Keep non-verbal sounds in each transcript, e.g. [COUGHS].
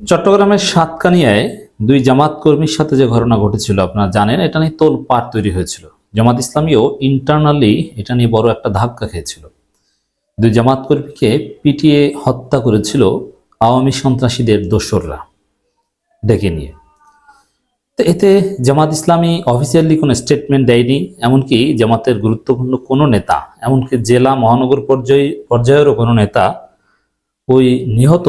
চট্টগ্রামের সাতকানিয়ায় দুই জামাত কর্মীর সাথে যে ঘটনা ঘটেছিল, আপনারা জানেন, এটা নিয়ে তোল পাট তৈরি হয়েছিল। জামাত ইসলামীও ইন্টারনালি এটা নিয়ে বড় একটা ধাক্কা খেয়েছিল। দুই জামাত কর্মীকে পিটিয়ে হত্যা করেছিল আওয়ামী সন্ত্রাসীদের দোসররা, ডেকে নিয়ে। তো এতে জামাত ইসলামী অফিসিয়ালি কোনো স্টেটমেন্ট দেয়নি, এমনকি জামাতের গুরুত্বপূর্ণ কোনো নেতা, এমনকি জেলা মহানগর পর্যায়ে পর্যায়েরও কোনো নেতা ওই নিহত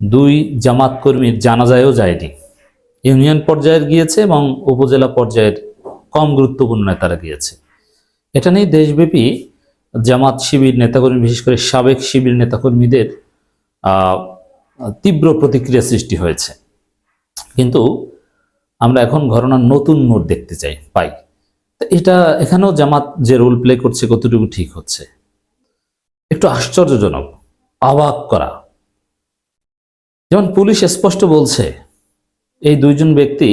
দুই জামাত কর্মীর জানাজায়ও যায়নি। ইউনিয়ন পর্যায়ের গিয়েছে এবং উপজেলা পর্যায়ের কম গুরুত্বপূর্ণ নেতারা গিয়েছে। এটা নিয়ে দেশব্যাপী জামাত শিবির নেতাকর্মী, বিশেষ করে সাবেক শিবির নেতাকর্মীদের তীব্র প্রতিক্রিয়া সৃষ্টি হয়েছে। কিন্তু আমরা এখন ঘটনার নতুন মোড় দেখতে চাই, পাই। এটা এখানেও জামাত যে রোল প্লে করছে কতটুকু ঠিক হচ্ছে? একটু আশ্চর্যজনক, অবাক করা। যেমন পুলিশ স্পষ্ট বলছে, এই দুইজন ব্যক্তি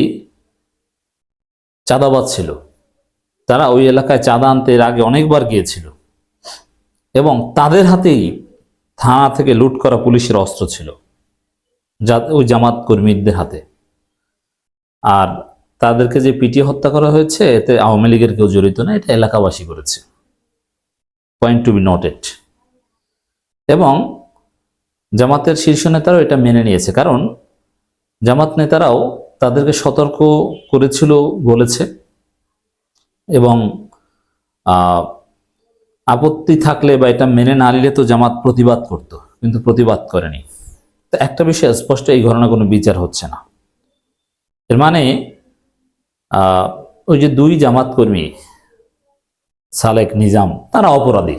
চাঁদাবাজ ছিল। তারা ওই এলাকায় চাঁদা আনতে এর আগে অনেকবার গিয়েছিল। এবং তাদের হাতেই থানা থেকে লুট করা পুলিশের অস্ত্র ছিল, যা ওই জামাত কর্মীদের হাতে। আর তাদেরকে যে পিটিয়ে হত্যা করা হয়েছে, এতে আওয়ামী লীগের কেউ জড়িত না, এটা এলাকাবাসী করেছে। পয়েন্ট টু বি নোটেড এবং জামাতের শীর্ষ নেতারাও এটা মেনে নিয়েছে। কারণ জামাত নেতারাও তাদেরকে সতর্ক করেছিল, বলেছে এবং আপত্তি থাকলে বা এটা মেনে না নিলে তো জামাত প্রতিবাদ করত, কিন্তু প্রতিবাদ করেনি। তো একটা বিষয় স্পষ্ট এই ঘটনা কোনো বিচার হচ্ছে না। এর মানে ওই যে দুই জামাত কর্মী, সালেক নিজাম, তারা অপরাধী।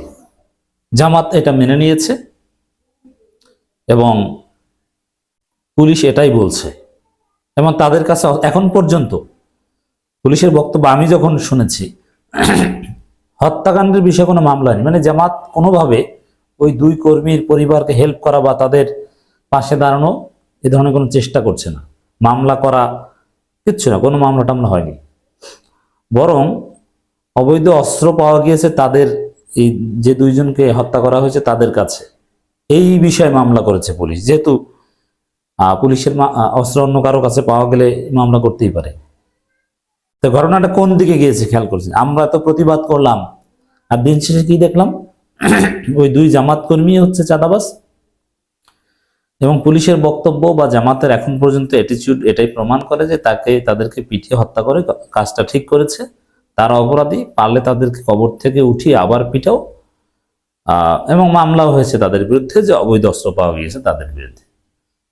জামাত এটা মেনে নিয়েছে এবং পুলিশ এটাই বলছে। এবং তাদের কাছে এখন পর্যন্ত পুলিশের বক্তব্য আমি যখন শুনেছি, হত্যাকাণ্ডের বিষয়ে কোনো মামলা নেই মানে জামাত কোনোভাবে ওই দুই কর্মীর পরিবারকে হেল্প করা বা তাদের পাশে দাঁড়ানো এ ধরনের কোনো চেষ্টা করছে না। মামলা করা কিচ্ছু না, কোনো মামলা টামলা হয়নি। বরং অবৈধ অস্ত্র পাওয়া গিয়েছে তাদের, এই যে দুইজনকে হত্যা করা হয়েছে তাদের কাছে। এই বিষয়ে মামলা করেছে পুলিশ। যেহেতু পুলিশের অস্ত্র অন্য কারও কাছে পাওয়া গেলে মামলা করতেই পারে। তো ঘটনাটা কোন দিকে গিয়েছে খেয়াল করছেন? আমরা তো প্রতিবাদ করলাম। আর দিন শেষে কি দেখলাম? [CLEARS THROAT] ওই দুই জামাত কর্মী হচ্ছে চাঁদাবাস এবং পুলিশের বক্তব্য বা জামাতের এখন পর্যন্ত অ্যাটিচিউড এটাই প্রমাণ করে যে তাকে, তাদেরকে পিটিয়ে হত্যা করে কাজটা ঠিক করেছে। তারা অপরাধী, পারলে তাদেরকে কবর থেকে উঠিয়ে আবার পিটাও। এবং মামলাও হয়েছে তাদের বিরুদ্ধে যে অবৈধ অস্ত্র পাওয়া গিয়েছে তাদের বিরুদ্ধে।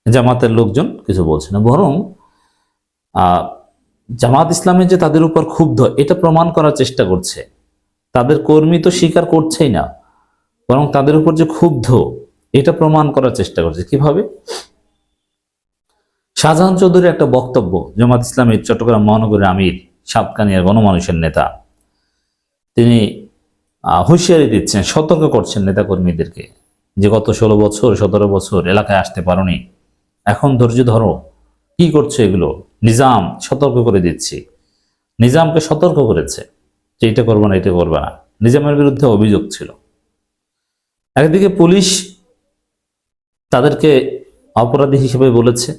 জামাতের লোকজন কিছু বলছে না, বরং জামাত ইসলামের যে তাদের উপর ক্ষুব্ধ, এটা প্রমাণ করার চেষ্টা করছে। তাদের কর্মী তো স্বীকার করছেই না, বরং তাদের উপর যে ক্ষুব্ধ, এটা প্রমাণ করার চেষ্টা করছে। কীভাবে? শাহজাহান চৌধুরীর একটা বক্তব্য, জামাত ইসলামের চট্টগ্রাম মহানগরের আমির সাবকানিয়ার গণমানুষের নেতা। তিনি হুঁশিয়ারি দিচ্ছেন, সতর্ক করছেন নেতাকর্মীদেরকে যে গত ষোলো বছর, সতেরো বছর এলাকায় আসতে পারোনি। এখন ধৈর্য ধরো, কি করছ এগুলো? নিজাম, সতর্ক করে দিচ্ছি। নিজামকে সতর্ক করেছে যে এটা করবে না, এটা করবে না। নিজামের বিরুদ্ধে অভিযোগ ছিল। একদিকে পুলিশ তাদেরকে অপরাধী হিসেবে বলেছে,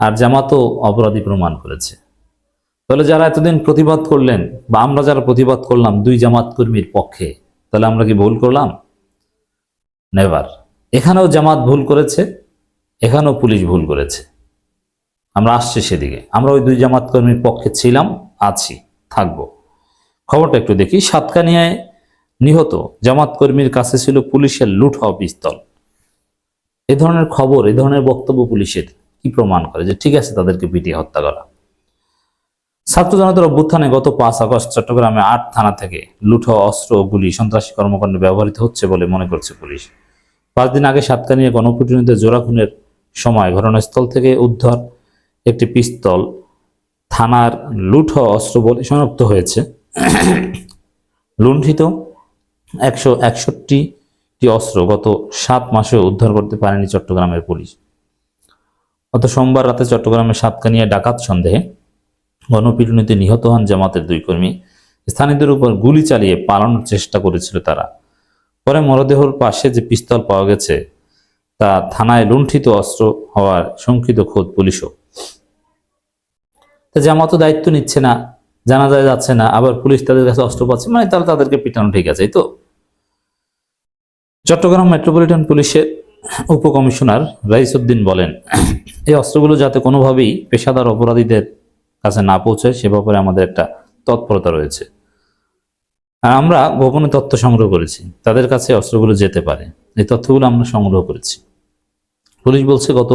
আর জামাতও অপরাধী প্রমাণ করেছে। তাহলে যারা এতদিন প্রতিবাদ করলেন, বা আমরা যারা প্রতিবাদ করলাম দুই জামাত কর্মীর পক্ষে, তাহলে আমরা কি ভুল করলাম? নেভার এখানেও জামাত ভুল করেছে, এখানেও পুলিশ ভুল করেছে। আমরা আসছি সেদিকে। আমরা ওই দুই জামাত কর্মীর পক্ষে ছিলাম, আছি, থাকব। খবরটা একটু দেখি। সাতকানিয়ায় নিহত জামাত কর্মীর কাছে ছিল পুলিশের লুট হওয়া পিস্তল। এ ধরনের খবর, এ ধরনের বক্তব্য পুলিশের কি প্রমাণ করে? যে ঠিক আছে, তাদেরকে পিটিয়ে হত্যা করা। ছাত্র জনতার অভ্যুত্থানে গত পাঁচ আগস্ট চট্টগ্রামে আট থানা থেকে হওয়া অস্ত্র ও গুলি সন্ত্রাসী কর্মকাণ্ডে ব্যবহৃত হচ্ছে বলে মনে করছে পুলিশ। পাঁচ দিন আগে সাতকানিয়া গণপিটুনিতে জোড়া খুনের সময় ঘটনাস্থল থেকে উদ্ধার একটি পিস্তল থানার হওয়া অস্ত্র বলে শনাক্ত হয়েছে। লুণ্ঠিত একশো একষট্টিটি অস্ত্র গত সাত মাসেও উদ্ধার করতে পারেনি চট্টগ্রামের পুলিশ। গত সোমবার রাতে চট্টগ্রামের সাতকানিয়া ডাকাত সন্দেহে গণপিটুনিতে নিহত হন জামাতের দুই কর্মী। স্থানীয়দের উপর গুলি চালিয়ে পালানোর চেষ্টা করেছিল তারা। পরে মরদেহর পাশে যে পিস্তল পাওয়া গেছে, তা থানায় লুণ্ঠিত অস্ত্র হওয়ার শঙ্কিত খোদ পুলিশও। তা জামাতও দায়িত্ব নিচ্ছে না, জানা যায় যাচ্ছে না, আবার পুলিশ তাদের কাছে অস্ত্র পাচ্ছে মানে তারা তাদেরকে পিটানো ঠিক আছে তো। চট্টগ্রাম মেট্রোপলিটন পুলিশের উপকমিশনার রাইসুদ্দিন বলেন, এই অস্ত্রগুলো যাতে কোনোভাবেই পেশাদার অপরাধীদের কাছে না পৌঁছায় সে ব্যাপারে আমাদের একটা তৎপরতা রয়েছে। আর আমরা গোপনে তথ্য সংগ্রহ করেছি, তাদের কাছে অস্ত্রগুলো যেতে পারে। এই তথ্যগুলো আমরা সংগ্রহ করেছি। পুলিশ বলছে গত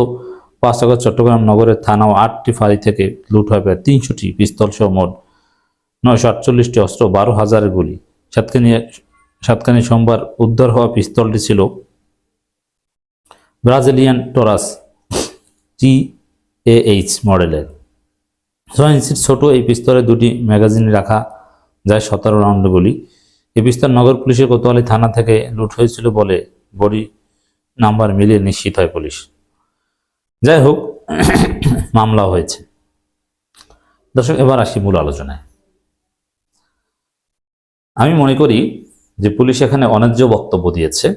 পাঁচ আগস্ট চট্টগ্রাম নগরের থানা ও আটটি ফাঁড়ি থেকে লুট হয় প্রায় তিনশোটি পিস্তল সহ মোট নয়শো আটচল্লিশটি অস্ত্র বারো হাজারের গুলি। সাতখানি সাতখানি সোমবার উদ্ধার হওয়া পিস্তলটি ছিল ব্রাজিলিয়ান টরাস টি এইচ মডেলের। ছয় ইঞ্চির ছোট এই পিস্তলে দুটি ম্যাগাজিন রাখা যায় সতেরো রাউন্ড গুলি এই পিস্তল নগর পুলিশের কোতোয়ালি থানা থেকে লুট হয়েছিল বলে বডি নাম্বার মিলিয়ে নিশ্চিত হয় পুলিশ। যাই হোক [COUGHS] মামলা হয়েছে। দর্শক, এবার আসি মূল আলোচনায়। আমি মনে করি যে পুলিশ এখানে অন্যায্য বক্তব্য দিয়েছে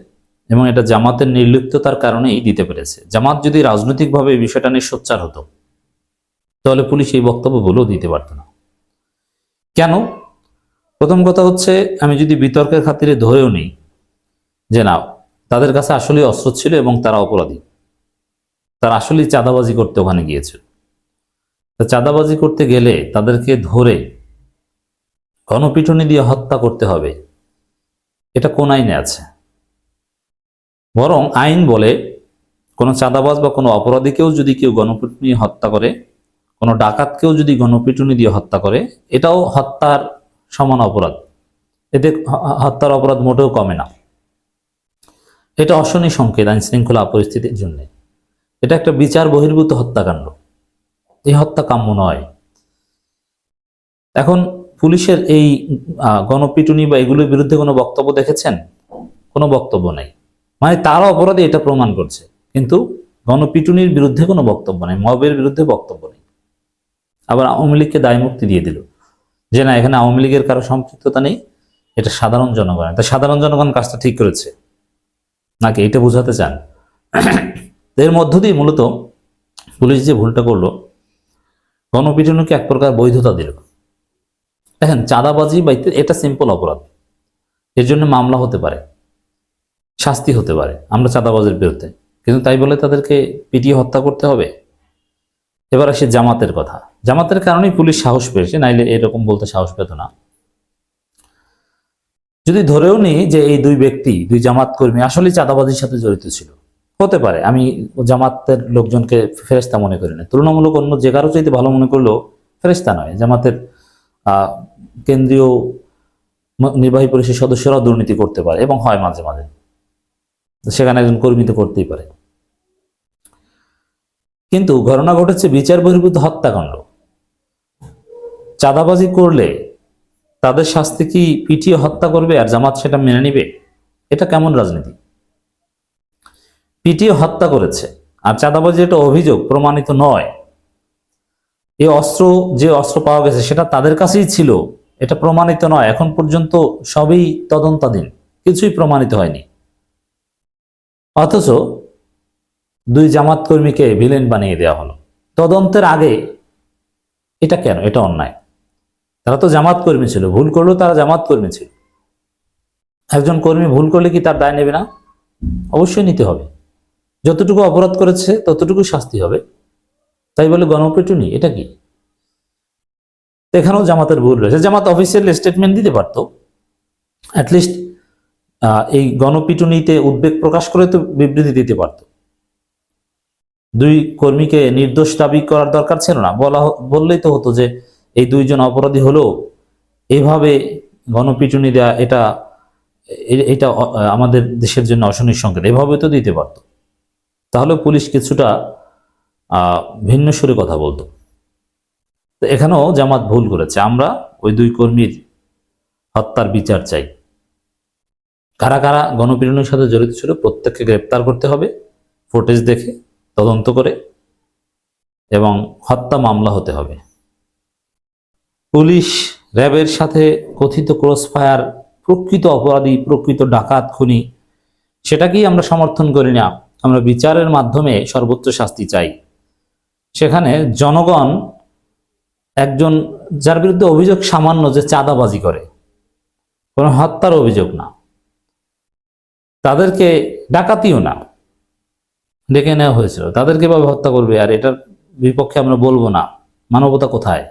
এবং এটা জামাতের নির্লিপ্ততার কারণেই দিতে পেরেছে। জামাত যদি রাজনৈতিকভাবে এই বিষয়টা নিয়ে সোচ্চার হতো তাহলে পুলিশ এই বক্তব্যগুলো দিতে পারত না। কেন? প্রথম কথা হচ্ছে, আমি যদি বিতর্কের খাতিরে ধরেও নিই যে না, তাদের কাছে আসলে অস্ত্র ছিল এবং তারা অপরাধী। তারা আসলেই চাঁদাবাজি করতে ওখানে গিয়েছিল। চাঁদাবাজি করতে গেলে তাদেরকে ধরে গণপিটুনি দিয়ে হত্যা করতে হবে, এটা কোন আইনে আছে? বরং আইন বলে কোনো চাঁদাবাজ বা কোনো অপরাধীকেও যদি কেউ গণপিটুনি হত্যা করে কোনো ডাকাতকেও যদি গণপিটুনি দিয়ে হত্যা করে, এটাও হত্যার সমান অপরাধ। এতে হত্যার অপরাধ মোটেও কমে না। এটা অশনি সংকেত আইন শৃঙ্খলা পরিস্থিতির জন্য। এটা একটা বিচার বহির্ভূত হত্যাকাণ্ড। এই হত্যা কাম্য নয়। এখন পুলিশের এই গণপিটুনি বা এগুলোর বিরুদ্ধে কোনো বক্তব্য দেখেছেন? কোনো বক্তব্য নেই। মানে তারা অপরাধে এটা প্রমাণ করছে। কিন্তু গণপিটুনির বিরুদ্ধে কোনো বক্তব্য নেই, মবের বিরুদ্ধে বক্তব্য নেই। আবার আওয়ামী লীগকে দায় মুক্তি দিয়ে দিল। যে না, এখানে আওয়ামী লীগের কারও সম্পৃক্ততা নেই, এটা সাধারণ জনগণ। তা সাধারণ জনগণ কাজটা ঠিক করেছে। নাকি এটা বোঝাতে চান? এর মধ্য দিয়ে মূলত পুলিশ যে ভুলটা করল, গণপিটুনিকে এক প্রকার বৈধতা দিল। দেখেন, চাঁদাবাজি বা এটা সিম্পল অপরাধ। এর জন্য মামলা হতে পারে, শাস্তি হতে পারে, আমরা চাঁদাবাজের বিরুদ্ধে। কিন্তু তাই বলে তাদেরকে পিটিয়ে হত্যা করতে হবে? এবার আসি জামাতের কথা। জামাতের কারণেই পুলিশ সাহস পেয়েছে, নাইলে এরকম বলতে সাহস পেত না। যদি ধরেও নিই যে এই দুই ব্যক্তি, দুই জামাত কর্মী আসলে চাঁদাবাজির সাথে জড়িত ছিল, হতে পারে, আমি জামাতের লোকজনকে ফেরেস্তা মনে করি না, তুলনামূলক অন্য যে কারও চাইতে ভালো মনে করলেও ফেরেস্তা নয়, জামাতের কেন্দ্রীয় নির্বাহী পরিষদ সদস্যরাও দুর্নীতি করতে পারে এবং হয় মাঝে মাঝে। সেখানে একজন কর্মী তো করতেই পারে। কিন্তু ঘটনা ঘটেছে বিচার বহির্ভূত হত্যাকাণ্ড। চাঁদাবাজি করলে তাদের শাস্তি কি পিটিয়ে হত্যা করবে আর জামাত সেটা মেনে নিবে? এটা কেমন রাজনীতি? পিটিয়ে হত্যা করেছে আর চাঁদাবাজি এটা অভিযোগ প্রমাণিত নয়। এই অস্ত্র, যে অস্ত্র পাওয়া গেছে সেটা তাদের কাছেই ছিল, এটা প্রমাণিত নয়। এখন পর্যন্ত সবই তদন্তাধীন, কিছুই প্রমাণিত হয়নি। অথচ দুই জামাত কর্মীকে ভিলেন বানিয়ে দেওয়া হলো। তদন্তের আগে এটা কেন? এটা অন্যায়। তারা তো জামাত কর্মী ছিল, ভুল করলেও তারা জামাত কর্মী ছিল। একজন কর্মী ভুল করলে কি তার দায় নেবে না? অবশ্যই নিতে হবে। যতটুকু অপরাধ করেছে, ততটুকু শাস্তি হবে। তাই বলে গণপিটুনি, এটা কি? এখানেও জামাতের ভুল রয়েছে। জামাত অফিসিয়াল স্টেটমেন্ট দিতে পারতো। অ্যাটলিস্ট এই গণপিটুনিতে উদ্বেগ প্রকাশ করে তো বিবৃতি দিতে পারতো। দুই কর্মীকে নির্দোষ দাবি করার দরকার ছিল না। বলা বললেই তো হতো যে এই দুইজন অপরাধী হলো, এভাবে গণপিটুনি দেয়া এটা এটা আমাদের দেশের জন্য অশনির সংকেত, এভাবে তো দিতে পারতো। তাহলে পুলিশ কিছুটা ভিন্ন সুরে কথা বলতো। তো এখানেও জামাত ভুল করেছে, আমরা ওই দুই কর্মীর হত্যার বিচার চাই। কারা কারা গণপীড়নের সাথে জড়িত ছিল, প্রত্যেককে গ্রেপ্তার করতে হবে, ফুটেজ দেখে তদন্ত করে, এবং হত্যা মামলা হতে হবে। পুলিশ র্যাবের সাথে কথিত ক্রস ফায়ার প্রকৃত অপরাধী, প্রকৃত ডাকাত খুনি, সেটাকেই আমরা সমর্থন করি না। আমরা বিচারের মাধ্যমে সর্বোচ্চ শাস্তি চাই। সেখানে জনগণ একজন, যার বিরুদ্ধে অভিযোগ সামান্য যে চাঁদাবাজি করে, কোনো হত্যার অভিযোগ না। তাদেরকে ডাকাতিও না, ডেকে নেওয়া হয়েছিল। তাদেরকে এভাবে হত্যা করবে, আর এটার বিপক্ষে আমরা বলব না। মানবতা কোথায়?